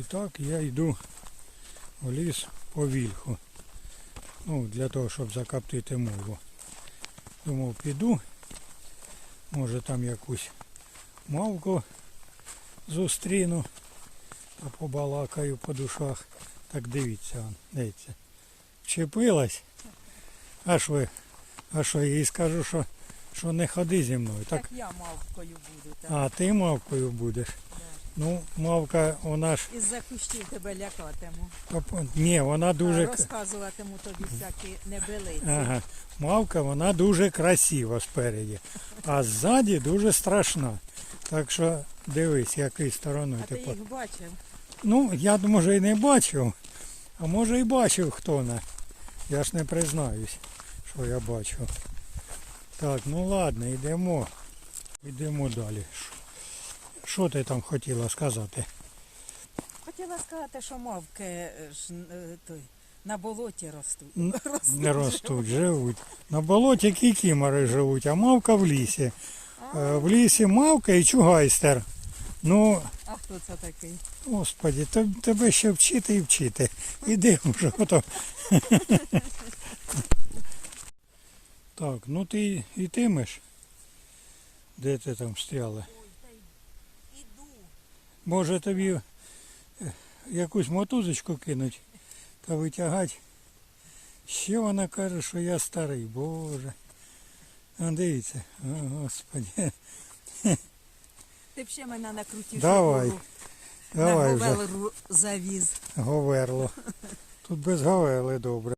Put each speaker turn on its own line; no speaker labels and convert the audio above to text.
І так я йду в ліс по вільху. Ну, для того, щоб закоптити мову. Думав, піду. Може там якусь мавку зустріну та побалакаю по душах. Так дивіться, он, дивіться. Вчепилась. Аж ви, а що їй скажу, що, що не ходи зі мною. Так,
Так я мавкою буду. Так.
а ти мавкою будеш. Ну, мавка, вона ж.
Із-за кущів тебе лякатиму.
Ні, вона дуже.
Розказуватиму тобі всякі небелиці.
Ага. Мавка, вона дуже красива спереді, а ззаді дуже страшна. Так що дивись, якою стороною
А ти
ти по-
їх бачив?
Ну, я може і не бачив, а може і бачив хто вона. Я ж не признаюсь, що я бачив. Так, ну ладно, йдемо. Йдемо далі. Що ти там хотіла сказати?
Хотіла сказати, що мавки ж, е, той, на болоті ростуть.
Н-
Ростуть.
Не ростуть, живуть. На болоті кікімори живуть, а мавка в лісі. Е, В лісі мавка і чугайстер. Ну,
А хто це такий?
Господі, то- тебе ще вчити і вчити. Іди вже ото. Так, ну ти йтимеш? Де ти там стріла? Може тобі е, якусь мотузочку кинуть та витягати? Ще вона каже, що я старий, Боже. А дивіться, о, Господі.
Ти б ще мене накрутив.
Давай, Давай
на
вже,
завіз.
говерло. Тут без говели добре.